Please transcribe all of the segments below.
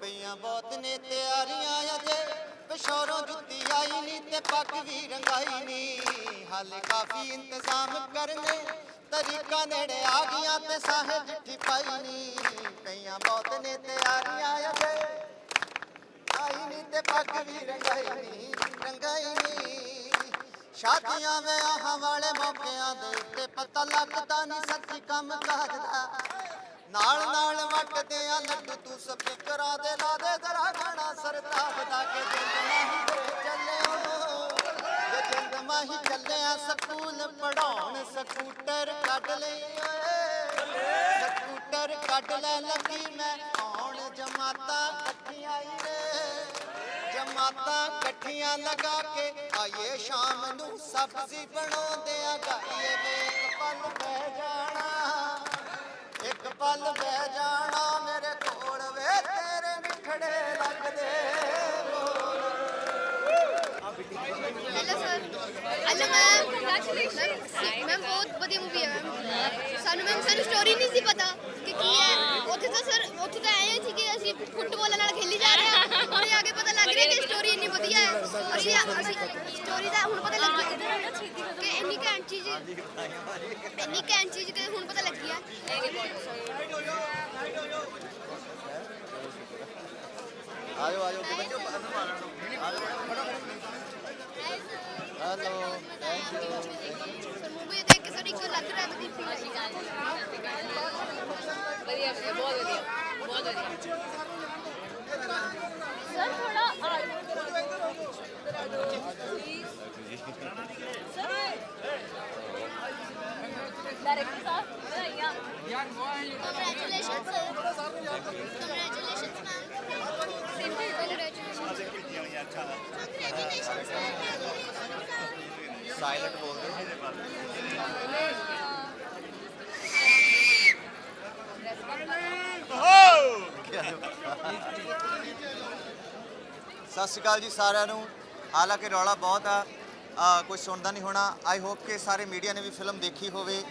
ਪਈਆਂ ਬਹੁਤ ਨੇ, ਤਿਆਰੀਆਂ ਅਜੇ। ਪਿਸ਼ੋਰੋਂ ਜੁੱਤੀ ਆਈ ਨਹੀਂ ਤੇ ਪੱਗ ਵੀ ਰੰਗਾਈ ਨਹੀਂ। ਹਾਲੇ ਕਾਫੀ ਇੰਤਜ਼ਾਮ ਕਰਨੇ, ਤਰੀਕਾ ਨੇੜੇ ਆ ਗਈਆਂ ਤੇ ਸਾਹੇ ਚਿੱਠੀ ਪਾਈ ਨਹੀਂ। ਪਈਆਂ ਬਹੁਤ ਨੇ, ਤਿਆਰੀਆਂ ਅਜੇ। ਆਈ ਨਹੀਂ ਤੇ ਪੱਗ ਵੀ ਰੰਗਾਈ ਨਹੀਂ ਰੰਗਾਈ ਨਹੀਂ। ਸ਼ਾਦੀਆਂ ਵਿਆਹਾਂ ਵਾਲੇ ਮੌਕਿਆਂ ਦੇ ਉੱਤੇ ਪਤਾ ਲੱਗਦਾ ਨਹੀਂ ਸੱਚੀ ਕੰਮ ਕਾਜ ਦਾ। ਨਾਲ ਨਾਲ ਵਟਦੇ ਆ ਲੱਡੂ, ਤੂੰ ਸਪੀਕਰਾਂ ਦੇ ਲਾ ਦੇ ਜ਼ਰਾ ਗਾਣਾ ਸਰਤਾਜ ਦਾ ਕੇ ਜਿੰਦ ਮਾਹੀ ਚੱਲਿਓ। ਜੇ ਜਿੰਦ ਮਾਹੀ ਚੱਲਿਆ, ਸਕੂਲ ਪੜਾਉਣ ਸਕੂਟਰ ਕੱਢ ਲਈ ਓਏ। ਸਕੂਟਰ ਕੱਢ ਲੈ ਲੱਗੀ ਮੈਂ, ਆਉਣ ਜਮਾਤਾਂ ਇਕੱਠੀਆਂ ਹੀ ਰੇ ਜਮਾਤਾਂ ਇਕੱਠੀਆਂ ਲਗਾ ਕੇ ਆਈਏ ਸ਼ਾਮ ਨੂੰ ਸਬਜ਼ੀ ਬਣਾਉਂਦੇ ਆ, ਗਾਈਏ ਵੇ ਪਲ ਬਹਿ ਜਾਣਾ। ਇੱਕ ਪਲ ਬਹਿ ਜਾਣਾ ਮੇਰੇ ਕੋਲ ਵੇ ਤੇਰੇ ਮਿੱਠੜੇ ਲੱਗਦੇ hello sir hello ma'am congratulations ma'am ਬਹੁਤ ਵਧੀਆ ਮੂਵੀ ਹੈ ਮੈਮ ਸਾਨੂੰ ਮੈਮ ਸਾਨੂੰ ਸਟੋਰੀ ਨਹੀਂ ਸੀ ਪਤਾ ਕਿ ਕੀ ਹੈ ਉੱਥੇ ਤਾਂ ਸਰ ਉੱਥੇ ਤਾਂ ਐਂ ਸੀ ਕਿ ਅਸੀਂ ਫੁੱਟਬਾਲ ਨਾਲ ਖੇਲੀ ਜਾ ਰਹੇ ਹਾਂ ਹੁਣੇ ਆ ਕੇ ਪਤਾ ਲੱਗ ਰਿਹਾ ਕਿ ਸਟੋਰੀ ਇੰਨੀ ਵਧੀਆ ਹੈ ਅਸੀਂ ਅਸੀਂ ਸਟੋਰੀ ਦਾ ਹੁਣ ਪਤਾ ਲੱਗ ਗਿਆ ਕਿ ਇੰਨੀ ਘੈਂਟ ਚੀਜ਼ ਇੰਨੀ ਘੈਂਟ ਚੀਜ਼ ਕਿ ਹੁਣ ਪਤਾ ਲੱਗੀ ਹੈ ਆਜੋ ਆਜੋ ਬੱਚੋ hello thank you sir movie ਦੇਖ ਕੇ ਸਰ ਇੱਕ ਲੱਗ ਰਿਹਾ ਕਿ ਫੀਲ ਵਧੀਆ ਵਧੀਆ ਬਹੁਤ ਵਧੀਆ ਬਹੁਤ ਵਧੀਆ। ਸਰ ਥੋੜਾ ਡਾਇਰੈਕਟਰ ਸਾਹਿਬ ਵਧਾਈਆਂ. ਸਾਇਲੈਂਟ ਸਤਿ ਸ਼੍ਰੀ ਅਕਾਲ ਜੀ ਸਾਰਿਆਂ ਨੂੰ। ਹਾਲਾਂਕਿ ਰੌਲਾ ਬਹੁਤ ਆ। ਕੋਈ ਸੁਣਦਾ ਨਹੀਂ ਹੋਣਾ। ਆਈ ਹੋਪ ਕਿ ਸਾਰੇ ਮੀਡੀਆ ਨੇ ਵੀ ਫਿਲਮ ਦੇਖੀ ਹੋਵੇ।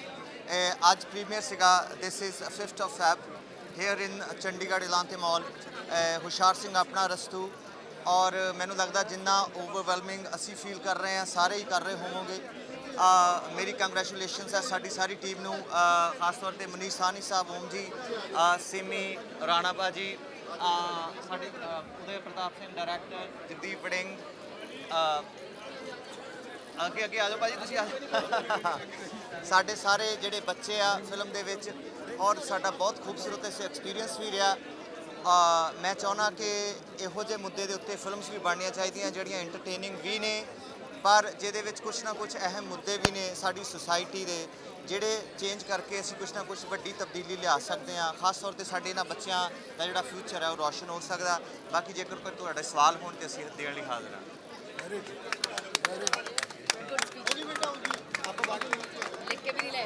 ਅੱਜ ਪ੍ਰੀਮੀਅਰ ਸੀਗਾ this is 5th of Feb here in Chandigarh Elante mall Hoshiar Singh ਆਪਣਾ ਰਸਤੂ ਔਰ ਮੈਨੂੰ ਲੱਗਦਾ ਜਿੰਨਾ ਓਵਰਵੈਲਮਿੰਗ ਅਸੀਂ ਫੀਲ ਕਰ ਰਹੇ ਹਾਂ ਸਾਰੇ ਹੀ ਕਰ ਰਹੇ ਹੋਵੋਗੇ। ਮੇਰੀ ਕੰਗ੍ਰੈਚੁਲੇਸ਼ਨਸ ਹੈ ਸਾਡੀ ਸਾਰੀ ਟੀਮ ਨੂੰ ਖਾਸ ਤੌਰ ਤੇ ਮਨੀਸ਼ ਸਾਨੀ ਸਾਹਿਬ ਓਮ ਜੀ ਆ, ਸਿਮੀ ਰਾਣਾ ਬਾਜੀ ਸਾਡੇ ਆ, ਪ੍ਰਤਾਪ ਸਿੰਘ ਡਾਇਰੈਕਟਰ ਜਗਦੀਪ ਵੜਿੰਗ ਅੱਗੇ ਅੱਗੇ ਆ ਜਾਓ ਭਾਜੀ ਤੁਸੀਂ ਆ ਸਾਡੇ ਸਾਰੇ ਜਿਹੜੇ ਬੱਚੇ ਆ ਫਿਲਮ ਦੇ ਵਿੱਚ ਔਰ ਸਾਡਾ ਬਹੁਤ ਖੂਬਸੂਰਤ ਇਸ ਐਕਸਪੀਰੀਅੰਸ ਵੀ ਰਿਹਾ। ਆ, ਮੈਂ ਚਾਹੁੰਦਾ ਕਿ ਇਹੋ ਜਿਹੇ ਮੁੱਦੇ ਦੇ ਉੱਤੇ ਫਿਲਮਸ ਵੀ ਬਣਨੀਆਂ ਚਾਹੀਦੀਆਂ ਜਿਹੜੀਆਂ ਐਂਟਰਟੇਨਿੰਗ ਵੀ ਨੇ ਪਰ ਜਿਹਦੇ ਵਿੱਚ ਕੁਝ ਨਾ ਕੁਝ ਅਹਿਮ ਮੁੱਦੇ ਵੀ ਨੇ ਸਾਡੀ ਸੁਸਾਇਟੀ ਦੇ ਜਿਹੜੇ ਚੇਂਜ ਕਰਕੇ ਅਸੀਂ ਕੁਝ ਨਾ ਕੁਝ ਵੱਡੀ ਤਬਦੀਲੀ ਲਿਆ ਸਕਦੇ ਹਾਂ। ਖਾਸ ਤੌਰ ਤੇ ਸਾਡੇ ਇਹਨਾਂ ਬੱਚਿਆਂ ਦਾ ਜਿਹੜਾ ਫਿਊਚਰ ਹੈ ਉਹ ਰੌਸ਼ਨ ਹੋ ਸਕਦਾ। ਬਾਕੀ ਜੇਕਰ ਕੋਈ ਤੁਹਾਡੇ ਸਵਾਲ ਹੋਣ ਤੇ ਅਸੀਂ ਦੇਣ ਲਈ ਹਾਜ਼ਰ ਹਾਂ। ਲਿਖ ਕੇ ਵੀ ਨਹੀਂ ਲੈ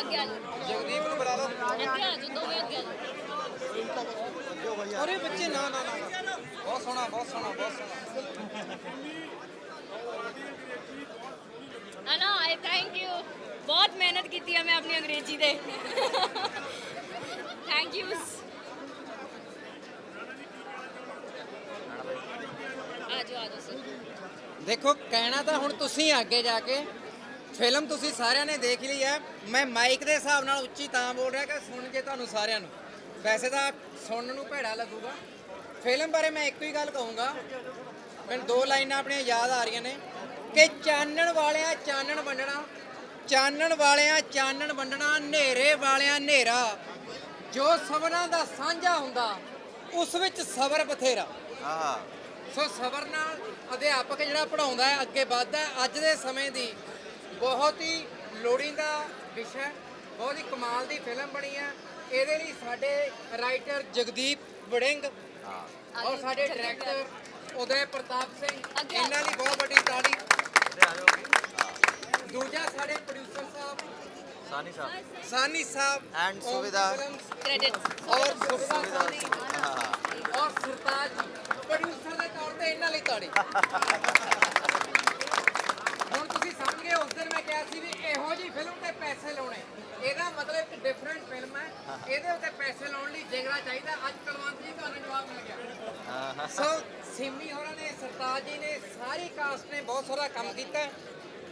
ਅੱਗੇ ਆ ਜਾਓ। ਜਗਦੀਪ ਨੂੰ ਬੁਲਾ ਲਓ। ਅੱਗੇ ਆ ਜਾਓ ਦੋਵੇਂ ਅੱਗੇ ਆ ਜਾਓ। ਅਰੇ ਬੱਚੇ ਨਾ ਨਾ ਨਾ। ਬਹੁਤ ਸੋਹਣਾ ਬਹੁਤ ਸੋਹਣਾ ਬਹੁਤ ਸੋਹਣਾ। ਹੈ ਨਾ ਆਈ ਥੈਂਕ ਯੂ ਬਹੁਤ ਮਿਹਨਤ ਕੀਤੀ ਹੈ ਮੈਂ ਆਪਣੀ ਅੰਗਰੇਜ਼ੀ ਦੇ। ਥੈਂਕ ਯੂ ਆ ਜਾਓ ਆ ਜਾਓ ਸਰ ਦੇਖੋ, ਕਹਿਣਾ ਤਾਂ ਹੁਣ ਤੁਸੀਂ ਅੱਗੇ ਜਾ ਕੇ। ਫਿਲਮ ਤੁਸੀਂ ਸਾਰਿਆਂ ਨੇ ਦੇਖ ਲਈ ਹੈ। ਮੈਂ ਮਾਈਕ ਦੇ ਹਿਸਾਬ ਨਾਲ ਉੱਚੀ ਤਾਂ ਬੋਲ ਰਿਹਾ ਕਿ ਸੁਣ ਕੇ ਤੁਹਾਨੂੰ ਸਾਰਿਆਂ ਨੂੰ। ਵੈਸੇ ਤਾਂ ਸੁਣਨ ਨੂੰ ਭੈੜਾ ਲੱਗੂਗਾ। ਫਿਲਮ ਬਾਰੇ ਮੈਂ ਇੱਕੋ ਹੀ ਗੱਲ ਕਹੂੰਗਾ। ਮੈਨੂੰ ਦੋ ਲਾਈਨਾਂ ਆਪਣੀਆਂ ਯਾਦ ਆ ਰਹੀਆਂ ਨੇ। ਕਿ ਚਾਨਣ ਵਾਲਿਆਂ ਚਾਨਣ ਵੰਡਣਾ, ਚਾਨਣ ਵਾਲਿਆਂ ਚਾਨਣ ਵੰਡਣਾ, ਹਨੇਰੇ ਵਾਲਿਆਂ ਹਨੇਰਾ। ਜੋ ਸਭਨਾਂ ਦਾ ਸਾਂਝਾ ਹੁੰਦਾ, ਉਸ ਵਿੱਚ ਸਬਰ ਬਥੇਰਾ। ਆਹ ਸੋ ਸਬਰ ਨਾਲ ਅਧਿਆਪਕ ਜਿਹੜਾ ਪੜਾਉਂਦਾ ਹੈ ਅੱਗੇ ਵੱਧਦਾ ਹੈ। ਅੱਜ ਦੇ ਸਮੇਂ ਦੀ ਬਹੁਤ ਹੀ ਲੋੜੀਂਦਾ ਵਿਸ਼ਾ ਬਹੁਤ ਹੀ ਕਮਾਲ ਦੀ ਫਿਲਮ ਬਣੀ ਹੈ। ਇਹਦੇ ਲਈ ਸਾਡੇ ਰਾਈਟਰ ਜਗਦੀਪ ਵੜਿੰਗ ਔਰ ਸਾਡੇ ਡਾਇਰੈਕਟਰ ਉਦੈ ਪ੍ਰਤਾਪ ਸਿੰਘ। ਇਹਨਾਂ ਲਈ ਬਹੁਤ ਵੱਡੀ ਤਾੜੀ। ਦੂਜਾ ਸਾਡੇ ਪ੍ਰੋਡਿਊਸਰ ਸਾਹਿਬ ਸਾਨੀ ਸਾਹਿਬ ਸਾਨੀ ਸਾਹਿਬ And Om Suvidha. Films credit ਔਰ ਸੁਵਿਧਾ ਸਾਨੀ ਹਾਂ ਔਰ ਸਰਤਾਜ ਪ੍ਰੋਡਿਊਸਰ ਦੇ ਤੌਰ ਤੇ ਇਹਨਾਂ ਲਈ ਤਾੜੀ ਹੁਣ ਤੁਸੀਂ ਸਮਝ ਗਏ ਉਸ ਦਿਨ ਮੈਂ ਕਿਹਾ ਸੀ ਵੀ ਇਹੋ ਜੀ ਫਿਲਮ ਤੇ ਪੈਸੇ ਲਾਉਣੇ। ਇਹਦਾ ਮਤਲਬ ਇੱਕ ਡਿਫਰੈਂਟ ਫਿਲਮ ਹੈ। ਇਹਦੇ ਉੱਤੇ ਪੈਸੇ ਲਾਉਣ ਲਈ ਜਿਗਰਾ ਚਾਹੀਦਾ ਅੱਜ ਕੁਲਵੰਤ ਜੀ ਤੁਹਾਨੂੰ ਜਵਾਬ ਮਿਲ ਗਿਆ। ਸੋ ਸਿੰਮੀ ਹੋਰਾਂ ਨੇ ਸਰਤਾਜ ਜੀ ਨੇ ਸਾਰੀ ਕਾਸਟ ਨੇ ਬਹੁਤ ਸਾਰਾ ਕੰਮ ਕੀਤਾ। ਹੈ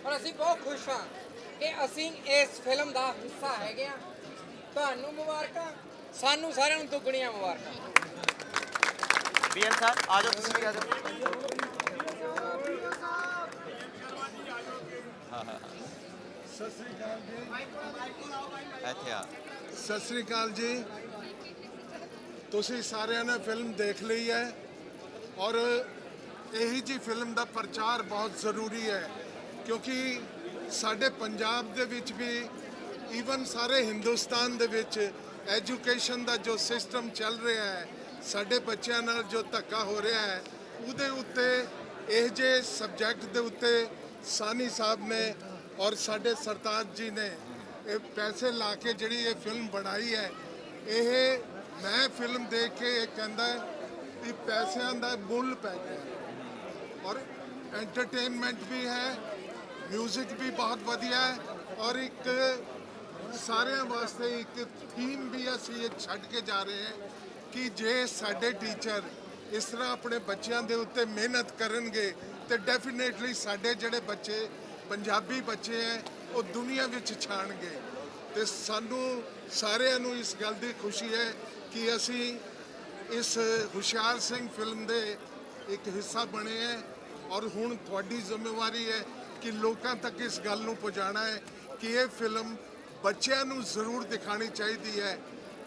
ਔਰ ਅਸੀਂ ਬਹੁਤ ਖੁਸ਼ ਹਾਂ। ਕਿ ਅਸੀਂ ਇਸ ਫਿਲਮ ਦਾ ਹਿੱਸਾ ਹੈਗੇ ਆ ਤੁਹਾਨੂੰ ਮੁਬਾਰਕਾਂ ਸਾਨੂੰ ਸਾਰਿਆਂ ਨੂੰ ਦੁੱਗਣੀਆਂ ਮੁਬਾਰਕਾਂ। ਬੀਐਨ ਸਾਹਿਬ ਆ ਜਾਓ ਤੁਸੀਂ ਵੀ ਆ ਜਾਓ। ਸਤਿ ਸ੍ਰੀ ਅਕਾਲ ਜੀ ਇੱਥੇ ਆ। ਸਤਿ ਸ੍ਰੀ ਅਕਾਲ ਜੀ। ਤੁਸੀਂ ਸਾਰਿਆਂ ਨੇ ਫਿਲਮ ਦੇਖ ਲਈ ਹੈ ਔਰ ਇਹੀ ਜੀ ਫਿਲਮ ਦਾ ਪ੍ਰਚਾਰ ਬਹੁਤ ਜ਼ਰੂਰੀ ਹੈ ਕਿਉਂਕਿ ਸਾਡੇ ਪੰਜਾਬ ਦੇ ਵਿੱਚ ਵੀ ਈਵਨ ਸਾਰੇ ਹਿੰਦੁਸਤਾਨ ਦੇ ਵਿੱਚ ਐਜੂਕੇਸ਼ਨ ਦਾ ਜੋ ਸਿਸਟਮ ਚੱਲ ਰਿਹਾ ਹੈ, ਸਾਡੇ ਬੱਚਿਆਂ ਨਾਲ ਜੋ ਧੱਕਾ ਹੋ ਰਿਹਾ ਹੈ, ਉਹਦੇ ਉੱਤੇ ਇਹ ਜੇ ਸਬਜੈਕਟ ਦੇ ਉੱਤੇ ਸਾਨੀ ਸਾਹਿਬ ਨੇ ਔਰ ਸਾਡੇ ਸਰਤਾਜ ਜੀ ਨੇ ਇਹ ਪੈਸੇ ਲਾ ਕੇ ਜਿਹੜੀ ਇਹ ਫਿਲਮ ਬਣਾਈ ਹੈ, ਇਹ ਮੈਂ ਫਿਲਮ ਦੇਖ ਕੇ ਇਹ ਕਹਿੰਦਾ ਕਿ ਪੈਸਿਆਂ ਦਾ ਮੁੱਲ ਪੈ ਗਿਆ। ਔਰ ਐਂਟਰਟੇਨਮੈਂਟ ਵੀ ਹੈ ਮਿਊਜ਼ਿਕ ਵੀ ਬਹੁਤ ਵਧੀਆ ਹੈ ਔਰ ਇੱਕ ਸਾਰਿਆਂ ਵਾਸਤੇ ਇੱਕ ਥੀਮ ਵੀ ਅਸੀਂ ਇਹ ਛੱਡ ਕੇ ਜਾ ਰਹੇ ਹਾਂ ਕਿ ਜੇ ਸਾਡੇ ਟੀਚਰ ਇਸ ਤਰ੍ਹਾਂ ਆਪਣੇ ਬੱਚਿਆਂ ਦੇ ਉੱਤੇ ਮਿਹਨਤ ਕਰਨਗੇ, ਤੇ ਡੈਫੀਨੇਟਲੀ ਸਾਡੇ ਜਿਹੜੇ ਬੱਚੇ, ਪੰਜਾਬੀ ਬੱਚੇ ਹੈ, ਉਹ ਦੁਨੀਆ ਵਿੱਚ ਛਾਣਗੇ। ਤੇ ਸਾਨੂੰ ਸਾਰਿਆਂ ਨੂੰ ਇਸ ਗੱਲ ਦੀ ਖੁਸ਼ੀ ਹੈ ਕਿ ਅਸੀਂ ਇਸ ਹੁਸ਼ਿਆਰ ਸਿੰਘ ਫਿਲਮ ਦੇ ਇੱਕ ਹਿੱਸਾ ਬਣੇ ਹੈ ਔਰ ਹੁਣ ਤੁਹਾਡੀ ਜ਼ਿੰਮੇਵਾਰੀ ਹੈ ਕਿ ਲੋਕਾਂ ਤੱਕ ਇਸ ਗੱਲ ਨੂੰ ਪਹੁੰਚਾਉਣਾ ਹੈ ਕਿ ਇਹ ਫਿਲਮ ਬੱਚਿਆਂ ਨੂੰ ਜ਼ਰੂਰ ਦਿਖਾਣੀ ਚਾਹੀਦੀ ਹੈ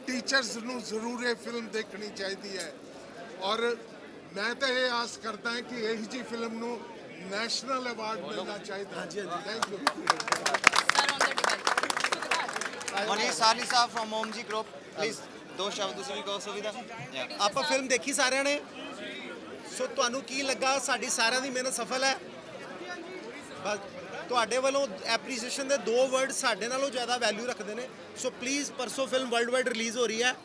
ਟੀਚਰਸ ਨੂੰ ਜ਼ਰੂਰ ਇਹ ਫਿਲਮ ਦੇਖਣੀ ਚਾਹੀਦੀ ਹੈ। ਔਰ ਮੈਂ ਤਾਂ ਇਹ ਆਸ ਕਰਦਾ ਹਾਂ ਕਿ ਇਹੀ ਜੀ ਫਿਲਮ ਨੂੰ ਨੈਸ਼ਨਲ ਅਵਾਰਡ ਮਿਲਣਾ ਚਾਹੀਦਾ। ਹਾਂਜੀ ਹਾਂਜੀ। Thank you sir on the money Sani Sahib firm Omji group please ਦੋ ਸ਼ਬਦ ਤੁਸੀਂ ਵੀ ਕਹੋ ਸੁਵਿਧਾ. ਆਪਾਂ ਫਿਲਮ ਦੇਖੀ ਸਾਰਿਆਂ ਨੇ। ਸੋ ਤੁਹਾਨੂੰ ਕੀ ਲੱਗਾ? ਸਾਡੀ ਸਾਰਿਆਂ ਦੀ ਮਿਹਨਤ ਸਫਲ ਹੈ। ਬਸ ਤੁਹਾਡੇ ਵੱਲੋਂ ਐਪਰੀਸੀਏਸ਼ਨ ਦੇ ਦੋ ਵਰਡ ਸਾਡੇ ਨਾਲੋਂ ਜ਼ਿਆਦਾ ਵੈਲਿਊ ਰੱਖਦੇ ਨੇ। ਸੋ ਪਲੀਜ਼ ਪਰਸੋਂ ਫਿਲਮ ਵਰਲਡ ਵਾਈਡ ਰਿਲੀਜ਼ ਹੋ ਰਹੀ ਹੈ।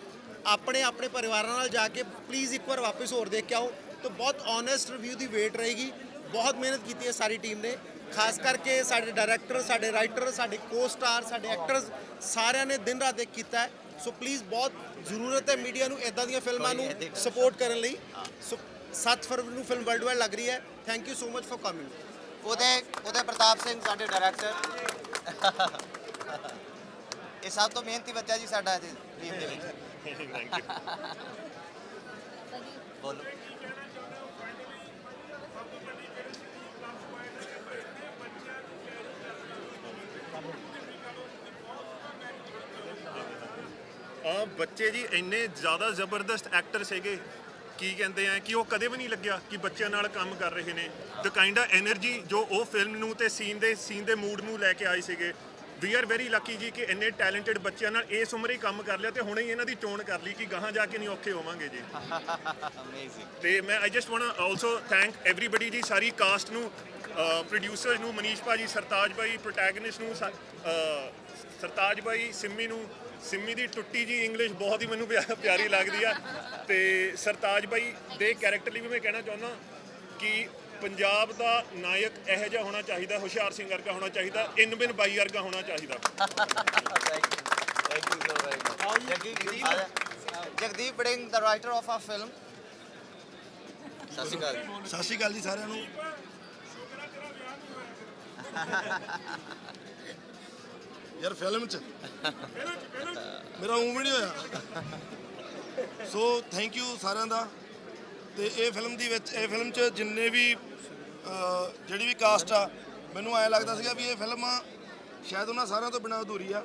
ਆਪਣੇ ਆਪਣੇ ਪਰਿਵਾਰਾਂ ਨਾਲ ਜਾ ਕੇ ਪਲੀਜ਼ ਇੱਕ ਵਾਰ ਵਾਪਸ ਹੋਰ ਦੇਖ ਕੇ ਆਓ। ਤਾਂ ਬਹੁਤ ਓਨੈਸਟ ਰਿਵਿਊ ਦੀ ਵੇਟ ਰਹੇਗੀ। ਬਹੁਤ ਮਿਹਨਤ ਕੀਤੀ ਹੈ ਸਾਰੀ ਟੀਮ ਨੇ। ਖਾਸ ਕਰਕੇ ਸਾਡੇ ਡਾਇਰੈਕਟਰ ਸਾਡੇ ਰਾਈਟਰ ਸਾਡੇ ਕੋ-ਸਟਾਰ ਸਾਡੇ ਐਕਟਰਸ ਸਾਰਿਆਂ ਨੇ ਦਿਨ ਰਾਤ ਇੱਕ ਕੀਤਾ ਹੈ। ਸੋ ਪਲੀਜ਼ ਬਹੁਤ ਜ਼ਰੂਰਤ ਹੈ ਮੀਡੀਆ ਨੂੰ ਇਦਾਂ ਦੀਆਂ ਫਿਲਮਾਂ ਨੂੰ ਸਪੋਰਟ ਕਰਨ ਲਈ। ਸੋ 7 ਫਰਵਰੀ ਨੂੰ ਫਿਲਮ ਵਰਲਡ ਵਾਈਡ ਲੱਗ ਰਹੀ ਹੈ। Thank you so much for coming ਉਹਦੇ ਉਹਦੇ ਪ੍ਰਤਾਪ ਸਿੰਘ ਸਾਡੇ ਡਾਇਰੈਕਟਰ ਇਹ ਸਭ ਤੋਂ ਮਿਹਨਤੀ ਬੱਚਾ ਜੀ ਸਾਡਾ ਇਸ ਟੀਮ ਦੇ ਵਿੱਚ। ਬੋਲੋ। ਆ ਬੱਚੇ ਜੀ ਇੰਨੇ ਜ਼ਿਆਦਾ ਜ਼ਬਰਦਸਤ ਐਕਟਰ ਸੀਗੇ। ਕੀ ਕਹਿੰਦੇ ਆ ਕਿ ਉਹ ਕਦੇ ਵੀ ਨਹੀਂ ਲੱਗਿਆ ਕਿ ਬੱਚਿਆਂ ਨਾਲ ਕੰਮ ਕਰ ਰਹੇ ਨੇ। ਦ ਕਾਈਂਡ ਆ એનર્ਜੀ ਜੋ ਉਹ ਫਿਲਮ ਨੂੰ ਤੇ ਸੀਨ ਦੇ ਸੀਨ ਦੇ ਮੂਡ ਨੂੰ ਲੈ ਕੇ ਆਏ ਸੀਗੇ। ਵੀ ਆਰ ਵੈਰੀ ਲੱਕੀ ਜੀ ਕਿ ਇੰਨੇ ਟੈਲੈਂਟਡ ਬੱਚਿਆਂ ਨਾਲ ਇਸ ਉਮਰੇ ਹੀ ਕੰਮ ਕਰ ਲਿਆ ਤੇ ਹੁਣੇ ਹੀ ਇਹਨਾਂ ਦੀ ਚੋਣ ਕਰ ਲਈ ਕਿ ਗਾਹਾਂ ਜਾ ਕੇ ਨਹੀਂ ਔਖੇ ਹੋਵਾਂਗੇ ਜੀ। ਅਮੇਜ਼ਿੰਗ ਤੇ ਮੈਂ I just want also thank everybody ਜੀ ਸਾਰੀ ਕਾਸਟ ਨੂੰ ਪ੍ਰੋਡਿਊਸਰ ਨੂੰ ਮਨੀਸ਼ ਭਾਜੀ ਸਰਤਾਜ ਭਾਈ ਪ੍ਰੋਟੈਗਨਿਸਟ ਨੂੰ ਸਰਤਾਜ ਭਾਈ ਸਿੰਮੀ ਨੂੰ ਸਿੰਮੀ ਦੀ ਟੁੱਟੀ ਜੀ ਇੰਗਲਿਸ਼ ਬਹੁਤ ਹੀ ਮੈਨੂੰ ਪਿਆ- ਪਿਆਰੀ ਲੱਗਦੀ ਆ ਤੇ ਸਰਤਾਜ ਭਾਈ ਦੇ ਕੈਰੈਕਟਰ ਲਈ ਵੀ ਮੈਂ ਕਹਿਣਾ ਚਾਹੁੰਦਾ ਕਿ ਪੰਜਾਬ ਦਾ ਨਾਇਕ ਇਹੋ ਜਿਹਾ ਹੋਣਾ ਚਾਹੀਦਾ ਹੁਸ਼ਿਆਰ ਸਿੰਘ ਵਰਗਾ ਹੋਣਾ ਚਾਹੀਦਾ ਇਨ ਬਿਨ ਬਾਈ ਵਰਗਾ ਹੋਣਾ ਚਾਹੀਦਾ Thank you so very much. Jagdeep, ਆ ਜਾ। Jagdeep Warring the writer of our film ਸਤਿ ਸ਼੍ਰੀ ਅਕਾਲ ਸਤਿ ਸ਼੍ਰੀ ਅਕਾਲ ਜੀ ਸਾਰਿਆਂ ਨੂੰ ਯਾਰ ਫਿਲਮ ਚ। ਮੇਰਾ ਉਂ ਵੀ ਨਹੀਂ ਹੋਇਆ। ਸੋ ਥੈਂਕ ਯੂ ਸਾਰਿਆਂ ਦਾ। ਤੇ ਇਹ ਫਿਲਮ ਦੀ ਵਿੱਚ ਇਹ ਫਿਲਮ ਚ ਜਿੰਨੇ ਵੀ ਜਿਹੜੀ ਵੀ ਕਾਸਟ ਆ ਮੈਨੂੰ ਐ ਲੱਗਦਾ ਸੀਗਾ ਵੀ ਇਹ ਫਿਲਮ ਸ਼ਾਇਦ ਉਹਨਾਂ ਸਾਰਿਆਂ ਤੋਂ ਬਿਨਾਂ ਅਧੂਰੀ ਆ।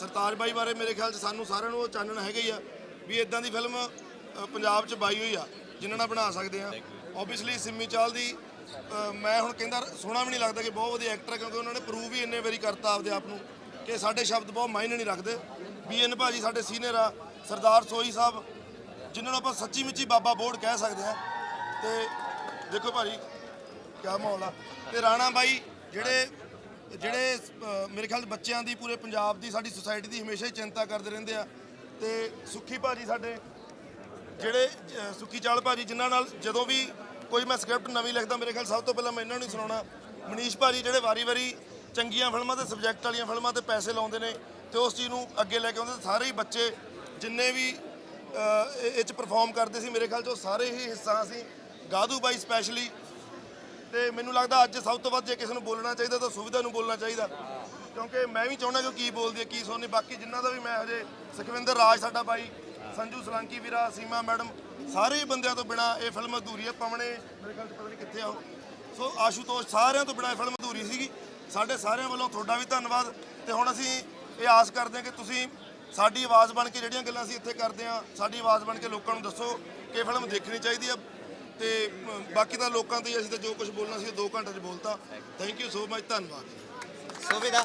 ਸਰਤਾਜ ਬਾਈ ਬਾਰੇ ਮੇਰੇ ਖਿਆਲ ਚ ਸਾਨੂੰ ਸਾਰਿਆਂ ਨੂੰ ਉਹ ਚਾਨਣ ਹੈਗਾ ਹੀ ਆ ਵੀ ਇਦਾਂ ਦੀ ਫਿਲਮ ਪੰਜਾਬ ਚ ਬਾਈ ਹੋਈ ਆ ਜਿਨ੍ਹਾਂ ਨਾਲ ਬਣਾ ਸਕਦੇ ਆ। ਆਬਵੀਅਸਲੀ ਸਿੰਮੀ ਚਾਲ ਦੀ ਮੈਂ ਹੁਣ ਕਹਿੰਦਾ ਸੋਹਣਾ ਵੀ ਨਹੀਂ ਲੱਗਦਾ ਕਿ ਬਹੁਤ ਵਧੀਆ ਐਕਟਰ ਕਿਉਂਕਿ ਉਹਨਾਂ ਨੇ ਪ੍ਰੂਵ ਵੀ ਇੰਨੇ ਵਾਰੀ ਕਰਤਾ ਆਪਦੇ ਆਪ ਨੂੰ। ਕਿ ਸਾਡੇ ਸ਼ਬਦ ਬਹੁਤ ਮਾਇਨੇ ਨਹੀਂ ਰੱਖਦੇ। ਬੀਐਨ ਭਾਜੀ ਸਾਡੇ ਸੀਨੀਅਰ ਆ ਸਰਦਾਰ ਸੋਈ ਸਾਹਿਬ ਜਿਨ੍ਹਾਂ ਨੂੰ ਆਪਾਂ ਸੱਚੀ ਮੁੱਚੀ ਬਾਬਾ ਬੋਰਡ ਕਹਿ ਸਕਦੇ ਆ ਤੇ ਦੇਖੋ ਭਾਜੀ ਕਿਆ ਮਾਹੌਲ ਆ। ਤੇ ਰਾਣਾ ਬਾਈ ਜਿਹੜੇ ਜਿਹੜੇ ਮੇਰੇ ਖਿਆਲ ਬੱਚਿਆਂ ਦੀ ਪੂਰੇ ਪੰਜਾਬ ਦੀ ਸਾਡੀ ਸੁਸਾਇਟੀ ਦੀ ਹਮੇਸ਼ਾ ਹੀ ਚਿੰਤਾ ਕਰਦੇ ਰਹਿੰਦੇ ਆ। ਤੇ ਸੁੱਖੀ ਭਾਜੀ ਸਾਡੇ ਜਿਹੜੇ ਅਹ, ਸੁੱਖੀ ਚਾਲ ਭਾਜੀ ਜਿਨ੍ਹਾਂ ਨਾਲ ਜਦੋਂ ਵੀ ਕੋਈ ਮੈਂ ਸਕ੍ਰਿਪਟ ਨਵੀਂ ਲਿਖਦਾ ਮੇਰੇ ਖਿਆਲ ਸਭ ਤੋਂ ਪਹਿਲਾਂ ਮੈਂ ਇਹਨਾਂ ਨੂੰ ਸੁਣਾਉਣਾ। ਮਨੀਸ਼ ਭਾਜੀ ਜਿਹੜੇ ਵਾਰੀ-ਵਾਰੀ ਚੰਗੀਆਂ ਫਿਲਮਾਂ ਤੇ ਸਬਜੈਕਟ ਵਾਲੀਆਂ ਫਿਲਮਾਂ ਤੇ ਪੈਸੇ ਲਾਉਂਦੇ ਨੇ ਤੇ ਉਸ ਚੀਜ਼ ਨੂੰ ਅੱਗੇ ਲੈ ਕੇ ਆਉਂਦੇ ਤੇ ਸਾਰੇ ਹੀ ਬੱਚੇ ਜਿੰਨੇ ਵੀ ਅਹ, ਇਹ ਇਹ ਚ ਪਰਫਾਰਮ ਕਰਦੇ ਸੀ ਮੇਰੇ ਖਿਆਲ ਚ ਉਹ ਸਾਰੇ ਹੀ ਹਿੱਸਾ ਸੀ। ਗਾਧੂ ਬਾਈ ਸਪੈਸ਼ਲੀ ਤੇ ਮੈਨੂੰ ਲੱਗਦਾ ਅੱਜ ਸਭ ਤੋਂ ਵੱਧ ਜੇ ਕਿਸੇ ਨੂੰ ਬੋਲਣਾ ਚਾਹੀਦਾ ਤਾਂ ਸੁਵਿਧਾ ਨੂੰ ਬੋਲਣਾ ਚਾਹੀਦਾ। ਕਿਉਂਕਿ ਮੈਂ ਵੀ ਚਾਹੁੰਦਾ ਕਿ ਉਹ ਕੀ ਬੋਲਦੀ ਹੈ ਕੀ ਸੁਣਨੀ ਬਾਕੀ ਜਿਨ੍ਹਾਂ ਦਾ ਵੀ ਮੈਂ ਹਜੇ ਸੁਖਵਿੰਦਰ ਰਾਜ ਸਾਡਾ ਬਾਈ ਸੰਜੂ ਸਲਾਂਕੀ ਵੀਰਾ ਸੀਮਾ ਮੈਡਮ ਸਾਰੇ ਹੀ ਬੰਦਿਆਂ ਤੋਂ ਬਿਨਾ ਇਹ ਫਿਲਮ ਅਧੂਰੀ ਹੈ। ਪਵਨੇ ਮੇਰੇ ਖਿਆਲ ਚ ਪਤਾ ਨਹੀਂ ਕਿੱਥੇ ਆ ਉਹ। ਸੋ ਆਸ਼ੂਤੋਸ਼ ਸਾਰਿਆਂ ਤੋਂ ਬਿਨਾ ਇਹ ਫਿਲਮ ਅਧੂਰੀ ਸੀਗੀ। ਸਾਡੇ ਸਾਰਿਆਂ ਵੱਲੋਂ ਤੁਹਾਡਾ ਵੀ ਧੰਨਵਾਦ। ਤੇ ਹੁਣ ਅਸੀਂ ਇਹ ਆਸ ਕਰਦੇ ਹਾਂ ਕਿ ਤੁਸੀਂ ਸਾਡੀ ਆਵਾਜ਼ ਬਣ ਕੇ ਜਿਹੜੀਆਂ ਗੱਲਾਂ ਅਸੀਂ ਇੱਥੇ ਕਰਦੇ ਹਾਂ ਸਾਡੀ ਆਵਾਜ਼ ਬਣ ਕੇ ਲੋਕਾਂ ਨੂੰ ਦੱਸੋ ਕਿ ਫਿਲਮ ਦੇਖਣੀ ਚਾਹੀਦੀ ਆ। ਤੇ ਬਾਕੀ ਤਾਂ ਲੋਕਾਂ ਤੇ ਹੀ ਅਸੀਂ ਤਾਂ ਜੋ ਕੁਝ ਬੋਲਣਾ ਸੀ ਉਹ 2 ਘੰਟੇ 'ਚ ਬੋਲਤਾ। ਥੈਂਕ ਯੂ ਸੋ ਮਚ ਧੰਨਵਾਦ। ਸੁਵਿਧਾ।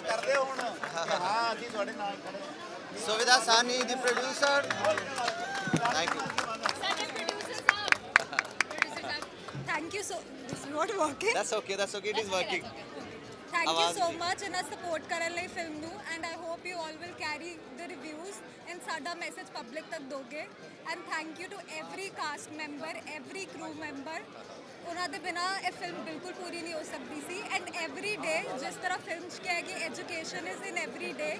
ਕਰਦੇ ਹੁਣ। ਹਾਂ ਅਸੀਂ ਤੁਹਾਡੇ ਨਾਲ ਖੜੇ ਸੁਵਿਧਾ ਸਾਨੀ ਦੀ producer thank you Thank you so. Is not working. That's okay that's okay it is working Thank you ਆਵਾਜ਼ so ਦੀ। much ਇਹਨਾਂ support ਕਰਨ ਲਈ ਫਿਲਮ ਨੂੰ and I hope you all will carry the reviews and ਸਾਡਾ message public ਤੱਕ ਦੋਗੇ and thank you to every cast member, every crew member ਉਹਨਾਂ ਦੇ ਬਿਨਾ ਇਹ ਫਿਲਮ ਬਿਲਕੁਲ ਪੂਰੀ ਨਹੀਂ ਹੋ ਸਕਦੀ ਸੀ ਐਂਡ ਐਵਰੀ ਡੇ ਜਿਸ ਤਰ੍ਹਾਂ ਫਿਲਮ 'ਚ ਕਿਹਾ ਕਿ education is in every day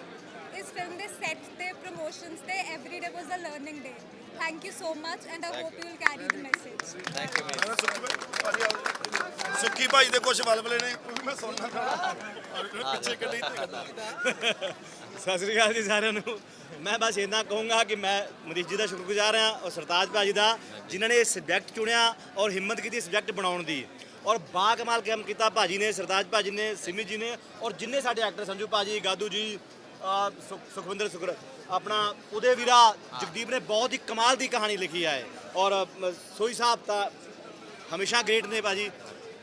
ਇਸ ਫਿਲਮ ਦੇ ਸੈਟ ਤੇ ਪ੍ਰੋਮੋਸ਼ਨਸ ਤੇ every day was a learning day thank you so much and I hope you will carry the message thank you ਮੈਂ ਸੁੱਖੀ ਭਾਈ ਆਓ। ਸੁੱਖੀ ਭਾਈ ਦੇ ਕੁਝ ਵਲਵਲੇ ਨੇ ਉਹ ਵੀ ਮੈਂ ਸੁਣਨਾ। ਚਾਹੁੰਦਾ ਪਿੱਛੇ ਕੱਢੀ ਤੇ। ਸਤਿ ਸ੍ਰੀ ਅਕਾਲ ਜੀ ਸਾਰਿਆਂ ਨੂੰ। ਮੈਂ ਬਸ ਇੰਨਾ ਕਹੂੰਗਾ ਕਿ ਮੈਂ ਮਰੀਜ਼ ਜੀ ਦਾ ਸ਼ੁਕਰਗੁਜ਼ਾਰ ਹਾਂ ਔਰ ਸਰਤਾਜ ਭਾਜੀ ਦਾ ਜਿਨ੍ਹਾਂ ਨੇ ਇਹ ਸਬਜੈਕਟ ਚੁਣਿਆ ਔਰ ਹਿੰਮਤ ਕੀਤੀ ਸਬਜੈਕਟ ਬਣਾਉਣ ਦੀ। ਔਰ ਬਾ ਕਮਾਲ ਕੰਮ ਕੀਤਾ ਭਾਜੀ ਨੇ ਸਰਤਾਜ ਭਾਜੀ ਨੇ ਸਿਮੀ ਜੀ ਨੇ ਔਰ ਜਿੰਨੇ ਸਾਡੇ ਐਕਟਰ ਸੰਜੂ ਭਾਜੀ ਗਾਦੂ ਜੀ ਅਹ ਸੁਖ- ਸੁਖਵਿੰਦਰ ਸੁਖਰ ਆਪਣਾ ਉਹਦੇ ਵੀਰਾ ਜਗਦੀਪ ਨੇ ਬਹੁਤ ਹੀ ਕਮਾਲ ਦੀ ਕਹਾਣੀ ਲਿਖੀ ਹੈ। ਔਰ ਸੋਈ ਸਾਹਿਬ ਤਾਂ ਹਮੇਸ਼ਾ ਗ੍ਰੇਟ ਨੇ ਭਾਜੀ।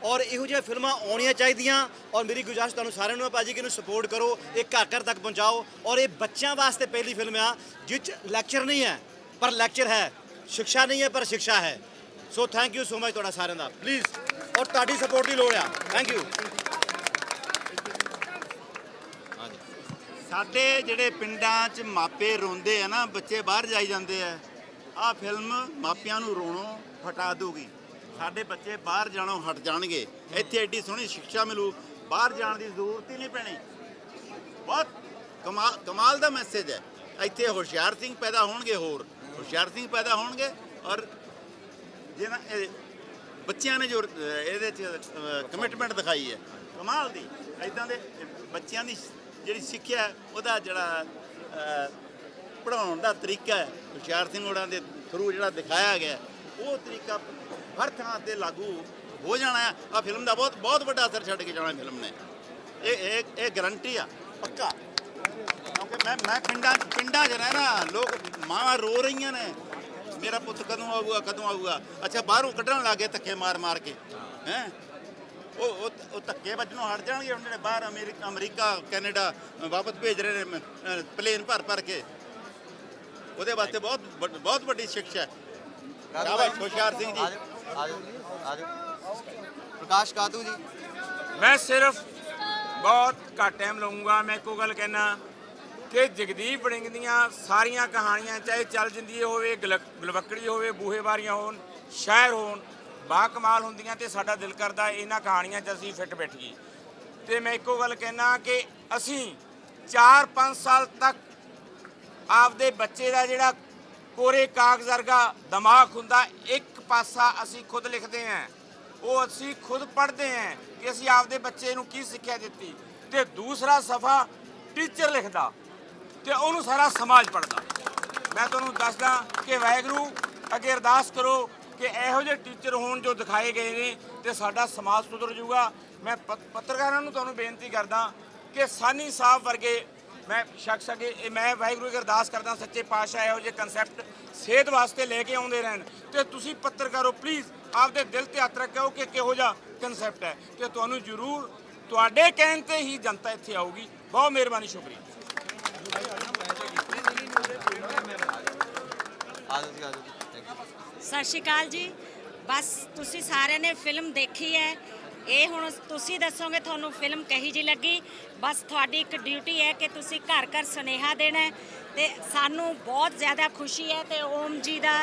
ਔਰ ਇਹੋ ਜਿਹੀਆਂ ਫਿਲਮਾਂ ਆਉਣੀਆਂ ਚਾਹੀਦੀਆਂ। ਔਰ ਮੇਰੀ ਗੁਜ਼ਾਰਿਸ਼ ਤੁਹਾਨੂੰ ਸਾਰਿਆਂ ਨੂੰ ਹੈ ਭਾਜੀ ਕਿ ਇਹਨੂੰ ਸਪੋਰਟ ਕਰੋ, ਇਹ ਘਰ ਘਰ ਤੱਕ ਪਹੁੰਚਾਓ। ਔਰ ਇਹ ਬੱਚਿਆਂ ਵਾਸਤੇ ਪਹਿਲੀ ਫਿਲਮ ਆ ਜਿਸ 'ਚ ਲੈਕਚਰ ਨਹੀਂ ਹੈ, ਪਰ ਲੈਕਚਰ ਹੈ। ਸਿੱਖਿਆ ਨਹੀਂ ਹੈ, ਪਰ ਸਿੱਖਿਆ ਹੈ। So thank you so much ਤੁਹਾਡਾ ਸਾਰਿਆਂ ਦਾ। ਪਲੀਜ਼ ਔਰ ਤੁਹਾਡੀ ਸਪੋਰਟ ਦੀ ਲੋੜ ਆ। ਥੈਂਕ ਯੂ ਸਾਡੇ ਜਿਹੜੇ ਪਿੰਡਾਂ 'ਚ ਮਾਪੇ ਰੋਂਦੇ ਆ ਨਾ, ਬੱਚੇ ਬਾਹਰ ਜਾਈ ਜਾਂਦੇ ਆ, ਆਹ ਫਿਲਮ ਮਾਪਿਆਂ ਨੂੰ ਰੋਣੋਂ ਹਟਾ ਦੂਗੀ ਸਾਡੇ ਬੱਚੇ ਬਾਹਰ ਜਾਣੋਂ ਹਟ ਜਾਣਗੇ। ਇੱਥੇ ਐਡੀ ਸੋਹਣੀ ਸਿੱਖਿਆ ਮਿਲੂ, ਬਾਹਰ ਜਾਣ ਦੀ ਜ਼ਰੂਰਤ ਹੀ ਨਹੀਂ ਪੈਣੀ। ਬਹੁਤ ਕਮਾਲ ਕਮਾਲ ਦਾ ਮੈਸੇਜ ਹੈ। ਇੱਥੇ ਹੁਸ਼ਿਆਰ ਸਿੰਘ ਪੈਦਾ ਹੋਣਗੇ ਹੋਰ। ਹੁਸ਼ਿਆਰ ਸਿੰਘ ਪੈਦਾ ਹੋਣਗੇ ਔਰ ਜਿਹਨਾਂ ਬੱਚਿਆਂ ਨੇ ਜੋ ਇਹਦੇ ਚ ਕਮਿਟਮੈਂਟ ਦਿਖਾਈ ਹੈ। ਕਮਾਲ ਦੀ। ਇਦਾਂ ਦੇ ਬੱਚਿਆਂ ਦੀ ਜਿਹੜੀ ਸਿੱਖਿਆ ਉਹਦਾ ਜਿਹੜਾ ਪੜਾਉਣ ਦਾ ਤਰੀਕਾ ਹੈ, ਹੁਸ਼ਿਆਰ ਸਿੰਘ ਹੋਰਾਂ ਦੇ ਥਰੂ ਜਿਹੜਾ ਦਿਖਾਇਆ ਗਿਆ ਉਹ ਤਰੀਕਾ ਹਰ ਥਾਂ ਤੇ ਲਾਗੂ ਹੋ ਜਾਣਾ ਹੈ। ਆ ਫਿਲਮ ਦਾ ਬਹੁਤ ਬਹੁਤ ਵੱਡਾ ਅਸਰ ਛੱਡ ਕੇ ਜਾਣਾ ਫਿਲਮ ਨੇ। ਇਹ ਇਹ ਇਹ ਗਰੰਟੀ ਆ, ਪੱਕਾ। ਕਿਉਂਕਿ ਮੈਂ ਮੈਂ ਪਿੰਡਾਂ ਪਿੰਡਾਂ 'ਚ ਰਹਿਣਾ ਲੋਕ ਮਾਂ ਰੋ ਰਹੀਆਂ ਨੇ। ਮੇਰਾ ਪੁੱਤ ਕਦੋਂ ਆਊਗਾ ਕਦੋਂ ਆਊਗਾ। ਅੱਛਾ, ਬਾਹਰੋਂ ਕੱਢਣ ਲੱਗੇ ਧੱਕੇ ਮਾਰ ਮਾਰ ਕੇ, ਹੈ? ਉਹ ਉਹ ਧੱਕੇ ਵੱਜਣੋਂ ਹਟ ਜਾਣਗੇ ਹੁਣ ਜਿਹੜੇ ਬਾਹਰ ਅਮਰੀਕਾ ਅਮਰੀਕਾ ਕੈਨੇਡਾ ਵਾਪਸ ਭੇਜ ਰਹੇ ਨੇ ਪਲੇਨ ਭਰ ਭਰ ਕੇ। ਉਹਦੇ ਵਾਸਤੇ ਬਹੁਤ ਬਹੁਤ ਵੱਡੀ ਸਿੱਖਿਆ। ਹੈ ਸ਼ਾਬਾਸ਼ ਹੁਸ਼ਿਆਰ ਸਿੰਘ ਜੀ। ਆਜੋ ਆਜੋ ਆਜੋ। ਪ੍ਰਕਾਸ਼ ਕਾਦੂ ਜੀ? ਮੈਂ ਸਿਰਫ ਬਹੁਤ ਘੱਟ ਟਾਈਮ ਲਵਾਂਗਾ ਮੈਂ ਇੱਕੋ ਗੱਲ ਕਹਿਣਾ ਕਿ ਜਗਦੀਪ ਵੜਿੰਗ ਦੀਆਂ ਸਾਰੀਆਂ ਕਹਾਣੀਆਂ ਚਾਹੇ ਚੱਲ ਜਿੰਦੀ ਹੋਵੇ ਗਲ- ਗਲਵੱਕੜੀ ਹੋਵੇ ਬੂਹੇ ਬਾਰੀਆਂ ਹੋਣ ਸ਼ਾਇਰ ਹੋਣ ਬਾ ਕਮਾਲ ਹੁੰਦੀਆਂ ਤੇ ਸਾਡਾ ਦਿਲ ਕਰਦਾ ਇਹਨਾਂ ਕਹਾਣੀਆਂ 'ਚ ਅਸੀਂ ਫਿੱਟ ਬੈਠੀਏ। ਤੇ ਮੈਂ ਇੱਕੋ ਗੱਲ ਕਹਿਣਾ ਕਿ ਅਸੀਂ 4-5 ਸਾਲ ਤੱਕ ਆਪਦੇ ਬੱਚੇ ਦਾ ਜਿਹੜਾ ਕੋਰੇ ਕਾਗਜ਼ ਵਰਗਾ ਦਿਮਾਗ ਹੁੰਦਾ, ਇੱਕ ਪਾਸਾ ਅਸੀਂ ਖੁਦ ਲਿਖਦੇ ਹਾਂ। ਉਹ ਅਸੀਂ ਖੁਦ ਪੜ੍ਹਦੇ ਹਾਂ ਕਿ ਅਸੀਂ ਆਪਦੇ ਬੱਚੇ ਨੂੰ ਕੀ ਸਿੱਖਿਆ ਦਿੱਤੀ। ਤੇ ਦੂਸਰਾ ਸਫਾ ਟੀਚਰ ਲਿਖਦਾ ਤੇ ਉਹਨੂੰ ਸਾਰਾ ਸਮਾਜ ਪੜ੍ਹਦਾ। ਮੈਂ ਤੁਹਾਨੂੰ ਦੱਸਦਾ ਕਿ ਵਾਹਿਗੁਰੂ, ਅੱਗੇ ਅਰਦਾਸ ਕਰੋ ਕਿ ਇਹੋ ਜਿਹੇ ਟੀਚਰ ਹੋਣ ਜੋ ਦਿਖਾਏ ਗਏ ਨੇ ਤੇ ਸਾਡਾ ਸਮਾਜ ਸੁਧਰ ਜਾਊਗਾ। ਮੈਂ ਪ- ਪੱਤਰਕਾਰਾਂ ਨੂੰ ਤੁਹਾਨੂੰ ਬੇਨਤੀ ਕਰਦਾ ਕਿ ਸਾਨੀ ਸਾਹਿਬ ਵਰਗੇ ਮੈਂ ਸ਼ਖਸ ਅਗੇ, ਇਹ ਮੈਂ ਵਾਹਿਗੁਰੂ ਅੱਗੇ ਅਰਦਾਸ ਕਰਦਾ, ਸੱਚੇ ਪਾਤਸ਼ਾਹ ਇਹੋ ਜਿਹੇ ਕਨਸੈਪਟ ਸਿਹਤ ਵਾਸਤੇ ਲੈ ਕੇ ਆਉਂਦੇ ਰਹਿਣ। ਤੇ ਤੁਸੀਂ ਪੱਤਰਕਾਰੋ ਪਲੀਜ਼ ਆਪਦੇ ਦਿਲ ਤੇ ਹੱਥ ਰੱਖਿਓ ਕਿ ਕਿਹੋ ਜਿਹਾ ਕਨਸੈਪਟ ਹੈ। ਤੇ ਤੁਹਾਨੂੰ ਜ਼ਰੂਰ ਤੁਹਾਡੇ ਕਹਿਣ ਤੇ ਹੀ ਜਨਤਾ ਇੱਥੇ ਆਊਗੀ। ਬਹੁਤ ਮਿਹਰਬਾਨੀ, ਸ਼ੁਕਰੀਆ। ਆ ਜੀ ਆ ਸਤਿ ਸ਼੍ਰੀ ਅਕਾਲ ਜੀ। ਬਸ ਤੁਸੀਂ ਸਾਰਿਆਂ ਨੇ ਫਿਲਮ ਦੇਖੀ ਹੈ। ਇਹ ਹੁਣ ਤੁਸੀਂ ਦੱਸੋਗੇ ਤੁਹਾਨੂੰ ਫਿਲਮ ਕਹੀ ਜੀ ਲੱਗੀ। ਬਸ ਤੁਹਾਡੀ ਇੱਕ ਡਿਊਟੀ ਹੈ ਕਿ ਤੁਸੀਂ ਘਰ ਘਰ ਸੁਨੇਹਾ ਦੇਣਾ ਹੈ ਤੇ ਸਾਨੂੰ ਬਹੁਤ ਜ਼ਿਆਦਾ ਖੁਸ਼ੀ ਹੈ ਤੇ ਓਮ ਜੀ ਦਾ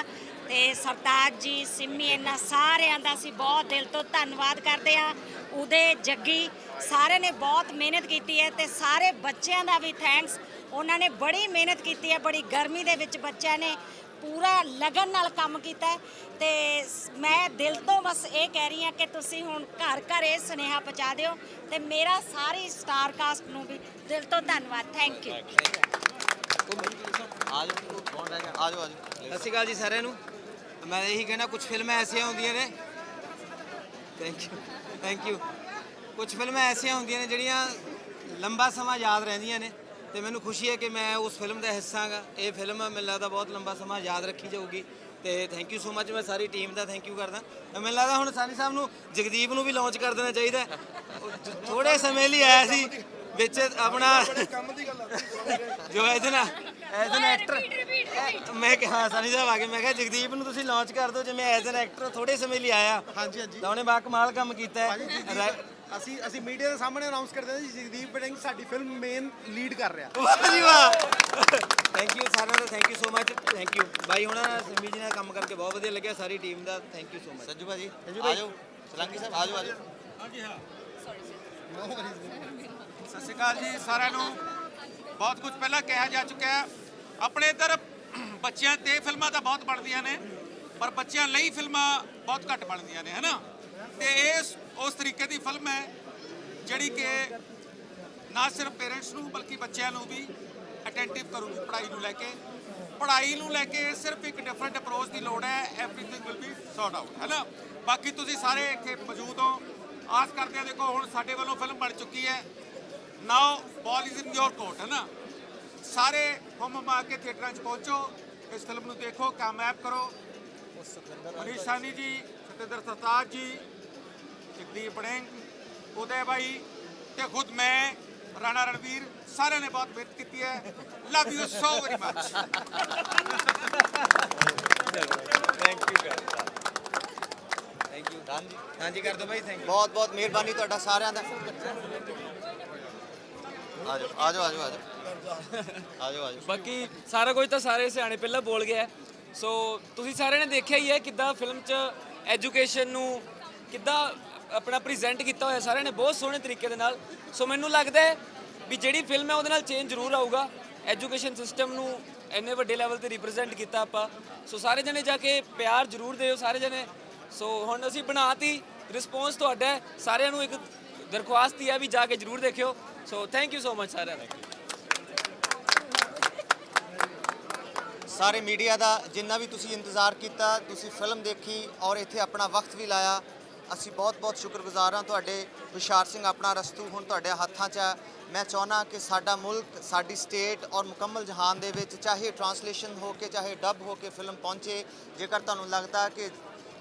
ਤੇ ਸਰਤਾਜ ਜੀ, ਸਿੰਮੀ ਇਹਨਾਂ ਸਾਰਿਆਂ ਦਾ ਅਸੀਂ ਬਹੁਤ ਦਿਲ ਤੋਂ ਧੰਨਵਾਦ ਕਰਦੇ ਹਾਂ। ਉਹਦੇ ਜੱਗੀ ਸਾਰਿਆਂ ਨੇ ਬਹੁਤ ਮਿਹਨਤ ਕੀਤੀ ਹੈ ਤੇ ਸਾਰੇ ਬੱਚਿਆਂ ਦਾ ਵੀ ਥੈਂਕਸ ਉਹਨਾਂ ਨੇ ਬੜੀ ਮਿਹਨਤ ਕੀਤੀ ਹੈ, ਬੜੀ ਗਰਮੀ ਦੇ ਵਿੱਚ ਬੱਚਿਆਂ ਨੇ ਪੂਰਾ ਲਗਨ ਨਾਲ ਕੰਮ ਕੀਤਾ ਹੈ ਤੇ ਮੈਂ ਦਿਲ ਤੋਂ ਬਸ ਇਹ ਕਹਿ ਰਹੀ ਹਾਂ ਕਿ ਤੁਸੀਂ ਹੁਣ ਘਰ ਘਰ ਇਹ ਸੁਨੇਹਾ ਪਹੁੰਚਾ ਦਿਓ ਤੇ ਮੇਰਾ ਸਾਰੀ ਸਟਾਰ ਕਾਸਟ ਨੂੰ ਵੀ ਦਿਲ ਤੋਂ ਧੰਨਵਾਦ ਥੈਂਕ ਯੂ ਆ ਜਾਓ ਕੌਣ ਰਹਿ ਗਿਆ ਆ ਜਾਓ ਸਤਿ ਸ਼੍ਰੀ ਅਕਾਲ ਜੀ ਸਾਰਿਆਂ ਨੂੰ। ਮੈਂ ਇਹੀ ਕਹਿਣਾ ਕੁਝ ਫਿਲਮਾਂ ਐਸੀਆਂ ਹੁੰਦੀਆਂ ਨੇ। ਥੈਂਕ ਯੂ ਥੈਂਕ ਯੂ ਕੁਝ ਫਿਲਮਾਂ ਐਸੀਆਂ ਹੁੰਦੀਆਂ ਨੇ ਜਿਹੜੀਆਂ ਲੰਬਾ ਸਮਾਂ ਯਾਦ ਰਹਿੰਦੀਆਂ ਨੇ। ਤੇ ਮੈਨੂੰ ਖੁਸ਼ੀ ਹੈ ਕਿ ਮੈਂ ਉਸ ਫਿਲਮ ਦਾ ਹਿੱਸਾ ਹਾਂ ਇਹ ਫਿਲਮ ਮੈਨੂੰ ਲੱਗਦਾ ਬਹੁਤ ਲੰਬਾ ਸਮਾਂ ਯਾਦ ਰੱਖੀ ਜਾਊਗੀ। ਤੇ ਥੈਂਕ ਯੂ ਸੋ ਮੱਚ ਮੈਂ ਸਾਰੀ ਟੀਮ ਦਾ ਥੈਂਕ ਯੂ ਕਰਦਾ। ਮੈਨੂੰ ਲੱਗਦਾ ਹੁਣ ਸਾਨੀ ਸਾਹਿਬ ਨੂੰ ਜਗਦੀਪ ਨੂੰ ਵੀ ਲਾਂਚ ਕਰ ਦੇਣਾ ਚਾਹੀਦਾ ਹੈ। ਥੋੜੇ ਸਮੇਂ ਲਈ ਆਇਆ ਸੀ ਵਿੱਚ ਆਪਣਾ ਕੰਮ ਦੀ ਗੱਲ ਆ। ਜੋ ਐਜ਼ ਨਾ ਐਜ਼ ਐਨ ਐਕਟਰ ਮੈਂ ਕਿਹਾ ਸਾਨੀ ਸਾਹਿਬ ਆ ਕੇ ਮੈਂ ਕਿਹਾ ਜਗਦੀਪ ਨੂੰ ਤੁਸੀਂ ਲਾਂਚ ਕਰ ਦਿਓ ਜਿਵੇਂ ਐਜ਼ ਐਨ ਐਕਟਰ ਥੋੜੇ ਸਮੇਂ ਲਈ ਆਇਆ। ਹਾਂਜੀ ਹਾਂਜੀ। ਤਾਂ ਉਹਨੇ ਬਾ ਕਮਾਲ ਕੰਮ ਕੀਤਾ ਹੈ। ਅਸੀਂ ਅਸੀਂ ਮੀਡੀਆ ਦੇ ਸਾਹਮਣੇ ਅਨਾਉਂਸ ਕਰਦੇ ਹਾਂ ਜੀ ਜਗਦੀਪ ਬੜਿੰਗ ਸਾਡੀ ਫਿਲਮ ਮੇਨ ਲੀਡ ਕਰ ਰਿਹਾ। ਵਾਹ ਜੀ ਵਾਹ। ਥੈਂਕ ਯੂ ਸਾਰਿਆਂ ਦਾ thank you so much thank you ਬਾਈ ਹੁਣਾਂ ਸਿੰਮੀ ਜੀ ਨਾਲ ਕੰਮ ਕਰਕੇ ਬਹੁਤ ਵਧੀਆ ਲੱਗਿਆ ਸਾਰੀ team the thank you so much Sanju ਭਾਜੀ ਆ ਜਾਓ ਸਲੰਗੀ ਸਾਹਿਬ ਆ ਜਾਓ ਆ ਜਾਓ ਸਤਿ ਸ਼੍ਰੀ ਅਕਾਲ ਜੀ ਸਾਰਿਆਂ ਨੂੰ। ਬਹੁਤ ਕੁਝ ਪਹਿਲਾਂ ਕਿਹਾ ਜਾ ਚੁੱਕਿਆ ਹੈ। ਆਪਣੇ ਇੱਧਰ ਬੱਚਿਆਂ ਤੇ ਫਿਲਮਾਂ ਤਾਂ ਬਹੁਤ ਬਣਦੀਆਂ ਨੇ ਪਰ ਬੱਚਿਆਂ ਲਈ ਫਿਲਮਾਂ ਬਹੁਤ ਘੱਟ ਬਣਦੀਆਂ ਨੇ ਹੈਨਾ? ਤੇ ਇਸ ਉਸ ਤਰੀਕੇ ਦੀ ਫਿਲਮ ਹੈ, ਜਿਹੜੀ ਕਿ ਨਾ ਸਿਰਫ ਪੇਰੈਂਟਸ ਨੂੰ, ਬਲਕਿ ਬੱਚਿਆਂ ਨੂੰ ਵੀ ਅਟੈਂਟਿਵ ਕਰੂਗੀ, ਪੜ੍ਹਾਈ ਨੂੰ ਲੈ ਕੇ। ਪੜ੍ਹਾਈ ਨੂੰ ਲੈ ਕੇ ਸਿਰਫ ਇੱਕ ਡਿਫਰੈਂਟ ਅਪਰੋਚ ਦੀ ਲੋੜ ਹੈ everything will be sorted out ਹੈਨਾ ਬਾਕੀ ਤੁਸੀਂ ਸਾਰੇ ਇੱਥੇ ਮੌਜੂਦ ਹੋ। ਆਸ ਕਰਦੇ ਹਾਂ, ਦੇਖੋ, ਹੁਣ ਸਾਡੇ ਵੱਲੋਂ ਫਿਲਮ ਬਣ ਚੁੱਕੀ ਹੈ। ਨਾਓ ਬਾਲ ਇਜ਼ ਇਨ ਯੋਰ ਕੋਰਟ ਹੈ ਨਾ? ਸਾਰੇ ਹਮ ਮਾ ਕੇ ਥੀਏਟਰਾਂ 'ਚ ਪਹੁੰਚੋ। ਇਸ ਫਿਲਮ ਨੂੰ ਦੇਖੋ ਕਾਮਯਾਬ ਕਰੋ। ਮਨੀਸ਼ ਸਾਨੀ ਜੀ, ਸਤਿੰਦਰ ਸਰਤਾਜ ਜੀ ਜਗਦੀਪ ਬੜਿੰਗ ਉਦੈ ਬਾਈ ਤੇ ਖੁਦ ਮੈਂ ਰਾਣਾ ਰਣਵੀਰ ਸਾਰਿਆਂ ਨੇ ਬਹੁਤ ਮਿਹਨਤ ਕੀਤੀ ਹੈ। Love you so very much thank you thank you done ਜੀ ਹਾਂਜੀ ਕਰ ਦਿਓ ਬਾਈ ਥੈਂਕ ਯੂ ਬਹੁਤ ਬਹੁਤ ਮਿਹਰਬਾਨੀ ਤੁਹਾਡਾ ਸਾਰਿਆਂ ਦਾ। ਆ ਜਾਓ ਆ ਜਾਓ ਆ ਜਾਓ ਆ ਜਾਓ ਆ ਜਾਓ ਆ ਜਾਓ ਬਾਕੀ ਸਾਰਾ ਕੁਝ ਤਾਂ ਸਾਰੇ ਸਿਆਣੇ ਪਹਿਲਾਂ ਬੋਲ ਗਿਆ ਸੋ ਤੁਸੀਂ ਸਾਰਿਆਂ ਨੇ ਦੇਖਿਆ ਹੀ ਹੈ ਕਿੱਦਾਂ ਫਿਲਮ 'ਚ ਐਜੂਕੇਸ਼ਨ ਨੂੰ ਕਿੱਦਾਂ ਆਪਣਾ ਪ੍ਰੈਜ਼ੈਂਟ ਕੀਤਾ ਹੋਇਆ ਸਾਰਿਆਂ ਨੇ, ਬਹੁਤ ਸੋਹਣੇ ਤਰੀਕੇ ਦੇ ਨਾਲ। ਸੋ ਮੈਨੂੰ ਲੱਗਦਾ ਹੈ ਵੀ ਜਿਹੜੀ ਫਿਲਮ ਹੈ ਉਹਦੇ ਨਾਲ ਚੇਂਜ ਜ਼ਰੂਰ ਆਊਗਾ। ਐਜੂਕੇਸ਼ਨ ਸਿਸਟਮ ਨੂੰ ਇੰਨੇ ਵੱਡੇ ਲੈਵਲ ਤੇ ਰਿਪਰੈਜ਼ੈਂਟ ਕੀਤਾ ਆਪਾਂ। ਸੋ ਸਾਰੇ ਜਣੇ ਜਾ ਕੇ ਪਿਆਰ ਜ਼ਰੂਰ ਦਿਓ ਸਾਰੇ ਜਣੇ। ਸੋ ਹੁਣ ਅਸੀਂ ਬਣਾਤੀ ਰਿਸਪੌਂਸ ਤੁਹਾਡਾ ਹੈ। ਸਾਰਿਆਂ ਨੂੰ ਇੱਕ ਦਰਖਾਸਤ ਹੀ ਹੈ ਵੀ ਜਾ ਕੇ ਜ਼ਰੂਰ ਦੇਖਿਓ। So thank you so much ਸਾਰਿਆਂ ਦਾ। ਸਾਰੇ ਮੀਡੀਆ ਦਾ ਜਿੰਨਾ ਵੀ ਤੁਸੀਂ ਇੰਤਜ਼ਾਰ ਕੀਤਾ, ਤੁਸੀਂ ਫਿਲਮ ਦੇਖੀ ਔਰ ਇੱਥੇ ਆਪਣਾ ਵਕਤ ਵੀ ਲਾਇਆ ਅਸੀਂ ਬਹੁਤ-ਬਹੁਤ ਸ਼ੁਕਰਗੁਜ਼ਾਰ ਹਾਂ ਤੁਹਾਡੇ ਹੁਸ਼ਿਆਰ ਸਿੰਘ ਆਪਣਾ ਰਸਤੂ ਹੁਣ ਤੁਹਾਡੇ ਹੱਥਾਂ 'ਚ ਹੈ। ਮੈਂ ਚਾਹੁੰਦਾ ਕਿ ਸਾਡਾ ਮੁਲਕ, ਸਾਡੀ ਸਟੇਟ ਔਰ ਮੁਕੰਮਲ ਜਹਾਨ ਦੇ ਵਿੱਚ ਚਾਹੇ ਟਰਾਂਸਲੇਸ਼ਨ ਹੋ ਕੇ, ਚਾਹੇ ਡੱਬ ਹੋ ਕੇ ਫਿਲਮ ਪਹੁੰਚੇ, ਜੇਕਰ ਤੁਹਾਨੂੰ ਲੱਗਦਾ ਕਿ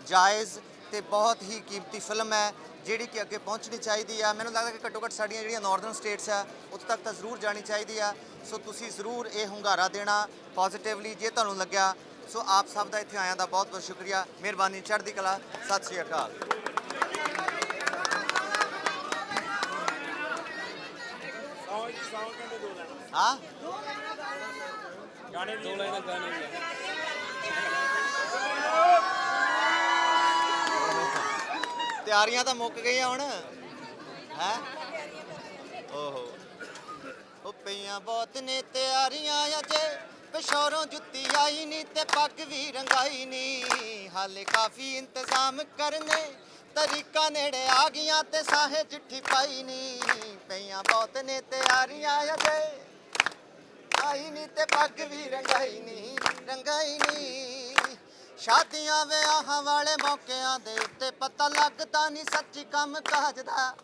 ਜਾਇਜ਼ ਤੇ ਬਹੁਤ ਹੀ ਕੀਮਤੀ ਫਿਲਮ ਹੈ, ਜਿਹੜੀ ਕਿ ਅੱਗੇ ਪਹੁੰਚਣੀ ਚਾਹੀਦੀ ਆ। ਮੈਨੂੰ ਲੱਗਦਾ ਕਿ ਘੱਟੋ ਘੱਟ ਸਾਡੀਆਂ ਜਿਹੜੀਆਂ ਨਾਰਥਰਨ ਸਟੇਟਸ ਆ, ਉੱਥੇ ਤੱਕ ਤਾਂ ਜ਼ਰੂਰ ਜਾਣੀ ਚਾਹੀਦੀ ਆ। ਸੋ ਤੁਸੀਂ ਜ਼ਰੂਰ ਇਹ ਹੁੰਗਾਰਾ ਦੇਣਾ ਪੋਜ਼ਿਟਿਵਲੀ ਜੇ ਤੁਹਾਨੂੰ ਲੱਗਿਆ। ਸੋ ਆਪ ਸਭ ਦਾ ਇੱਥੇ ਆਇਆਂ ਦਾ ਬਹੁਤ ਬਹੁਤ ਸ਼ੁਕਰੀਆ। ਮਿਹਰਬਾਨੀ ਚੜ੍ਹਦੀ ਕਲਾ। ਸਤਿ ਸ਼੍ਰੀ ਅਕਾਲ। ਹਾਂ? ਗਾਣੇ ਦੋ ਲਾਈਨਾਂ ਗਾਣੇ ਵੀ ਆ। ਤਿਆਰੀਆਂ ਤਾਂ ਮੁੱਕ ਗਈਆਂ ਹੁਣ। ਹੈ? ਓਹੋ। ਉਹ ਪਈਆਂ ਬਹੁਤ ਨੇ ਤਿਆਰੀਆਂ ਅਜੇ। ਪਿਸ਼ੌਰੋਂ ਜੁੱਤੀ ਆਈ ਨਹੀਂ ਤੇ ਪੱਗ ਵੀ ਰੰਗਾਈ ਨਹੀਂ ਹਾਲੇ ਕਾਫੀ ਇੰਤਜ਼ਾਮ ਕਰਨੇ। ਤਰੀਕਾ ਨੇੜੇ ਆ ਗਈਆਂ ਤੇ ਸਾਹੇ ਚਿੱਠੀ ਪਾਈ ਨੀ। ਪਈਆਂ ਬਹੁਤ ਨੇ ਤਿਆਰੀਆਂ ਅਜੇ। ਆਈ ਨਹੀਂ ਤੇ ਪੱਗ ਵੀ ਰੰਗਾਈ ਨਹੀਂ ਰੰਗਾਈ ਨਹੀਂ ਸ਼ਾਦੀਆਂ ਵਿਆਹਾਂ ਵਾਲੇ ਮੌਕਿਆਂ ਦੇ ਉੱਤੇ ਪਤਾ ਲੱਗਦਾ ਨਹੀਂ ਸੱਚੀ ਕੰਮ ਕਾਜ ਦਾ।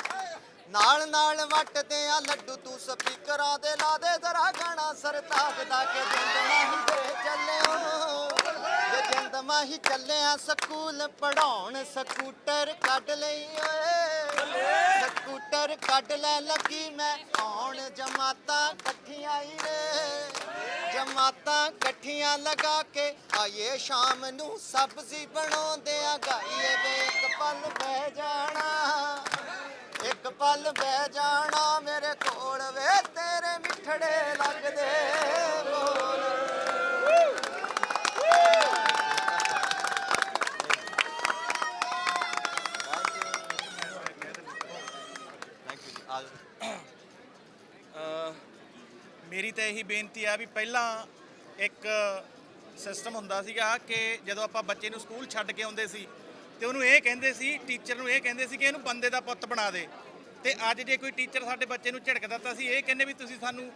ਨਾਲ ਨਾਲ ਵੱਟਦੇ ਆ ਲੱਡੂ ਤੂੰ ਸਪੀਕਰਾਂ ਦੇ ਲਾ ਦੇ, ਜ਼ਰਾ ਗਾਣਾ ਸਰਤਾਜ ਦਾ ਕਿ ਜਿੰਦ ਮਾਹੀ ਦੇ ਚੱਲਿਓ ਜਿੰਦ ਮਾਹੀ ਚੱਲਿਆ ਸਕੂਲ ਪੜਾਉਣ ਸਕੂਟਰ ਕੱਢ ਲਈ ਓਏ। ਸਕੂਟਰ ਕੱਢ ਲੈ ਲੱਗੀ ਮੈਂ, ਆਉਣ ਜਮਾਤਾਂ ਇਕੱਠੀਆਂ ਹੀ ਨੇ। ਜਮਾਤਾਂ ਰਾਤਾਂ ਇਕੱਠੀਆਂ ਲਗਾ ਕੇ ਆਈਏ ਸ਼ਾਮ ਨੂੰ ਸਬਜ਼ੀ ਬਣਾਉਂਦੇ ਆ। ਗਾਈਏ ਵੇ ਇੱਕ ਪਲ ਬਹਿ ਜਾਣਾ, ਇੱਕ ਪਲ ਬਹਿ ਜਾਣਾ ਮੇਰੇ ਕੋਲ ਵੇ, ਤੇਰੇ ਮਿੱਠੜੇ ਲੱਗਦੇ। ਬੋਲ ਥੈਂਕ ਯੂ ਆ ਜਾਓ ਅ, ਮੇਰੀ ਤਾਂ ਇਹੀ ਬੇਨਤੀ ਆ ਵੀ ਪਹਿਲਾਂ ਇੱਕ ਸਿਸਟਮ ਹੁੰਦਾ ਸੀਗਾ ਕਿ ਜਦੋਂ ਆਪਾਂ ਬੱਚੇ ਨੂੰ ਸਕੂਲ ਛੱਡ ਕੇ ਆਉਂਦੇ ਸੀ ਤੇ ਉਹਨੂੰ ਇਹ ਕਹਿੰਦੇ ਸੀ ਟੀਚਰ ਨੂੰ ਇਹ ਕਹਿੰਦੇ ਸੀ ਕਿ ਇਹਨੂੰ ਬੰਦੇ ਦਾ ਪੁੱਤ ਬਣਾ ਦੇ। ਤੇ ਅੱਜ ਜੇ ਕੋਈ ਟੀਚਰ ਸਾਡੇ ਬੱਚੇ ਨੂੰ ਝਿੜਕਦਾ ਤਾਂ ਅਸੀਂ ਇਹ ਕਹਿੰਦੇ ਵੀ ਤੁਸੀਂ ਸਾਨੂੰ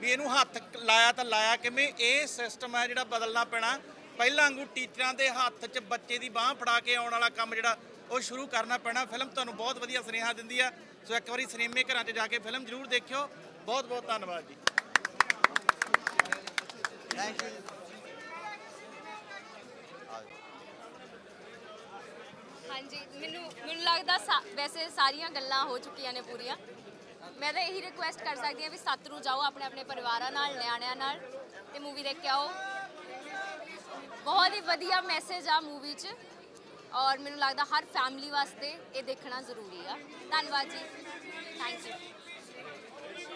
ਵੀ ਇਹਨੂੰ ਹੱਥ ਲਾਇਆ ਤਾਂ ਲਾਇਆ ਕਿਵੇਂ, ਇਹ ਸਿਸਟਮ ਹੈ ਜਿਹੜਾ ਬਦਲਣਾ ਪੈਣਾ। ਪਹਿਲਾਂ ਵਾਂਗੂ ਟੀਚਰਾਂ ਦੇ ਹੱਥ 'ਚ ਬੱਚੇ ਦੀ ਬਾਹ ਫੜਾ ਕੇ ਆਉਣ ਵਾਲਾ ਕੰਮ ਜਿਹੜਾ ਉਹ ਸ਼ੁਰੂ ਕਰਨਾ ਪੈਣਾ। ਫਿਲਮ ਤੁਹਾਨੂੰ ਬਹੁਤ ਵਧੀਆ ਸੁਨੇਹਾ ਦਿੰਦੀ ਆ। ਸੋ ਇੱਕ ਵਾਰੀ ਸਿਨੇਮੇ ਘਰਾਂ 'ਚ ਜਾ ਕੇ ਫਿਲਮ ਜ਼ਰੂਰ ਦੇਖਿਓ। ਬਹੁਤ ਬਹੁਤ ਧੰਨਵਾਦ ਜੀ। ਥੈਂਕ ਯੂ ਹਾਂਜੀ, ਮੈਨੂੰ ਮੈਨੂੰ ਲੱਗਦਾ ਸਾ- ਵੈਸੇ ਸਾਰੀਆਂ ਗੱਲਾਂ ਹੋ ਚੁੱਕੀਆਂ ਨੇ ਪੂਰੀਆਂ। ਮੈਂ ਤਾਂ ਇਹੀ ਰਿਕੁਐਸਟ ਕਰ ਸਕਦੀ ਹਾਂ ਵੀ ਸੱਤ ਨੂੰ ਜਾਓ ਆਪਣੇ ਆਪਣੇ ਪਰਿਵਾਰਾਂ ਨਾਲ, ਨਿਆਣਿਆਂ ਨਾਲ ਤੇ ਮੂਵੀ ਦੇਖ ਕੇ ਆਓ। ਬਹੁਤ ਹੀ ਵਧੀਆ ਮੈਸੇਜ ਆ ਮੂਵੀ 'ਚ ਔਰ ਮੈਨੂੰ ਲੱਗਦਾ ਹਰ ਫੈਮਿਲੀ ਵਾਸਤੇ ਇਹ ਦੇਖਣਾ ਜ਼ਰੂਰੀ ਆ। ਧੰਨਵਾਦ ਜੀ। Thank you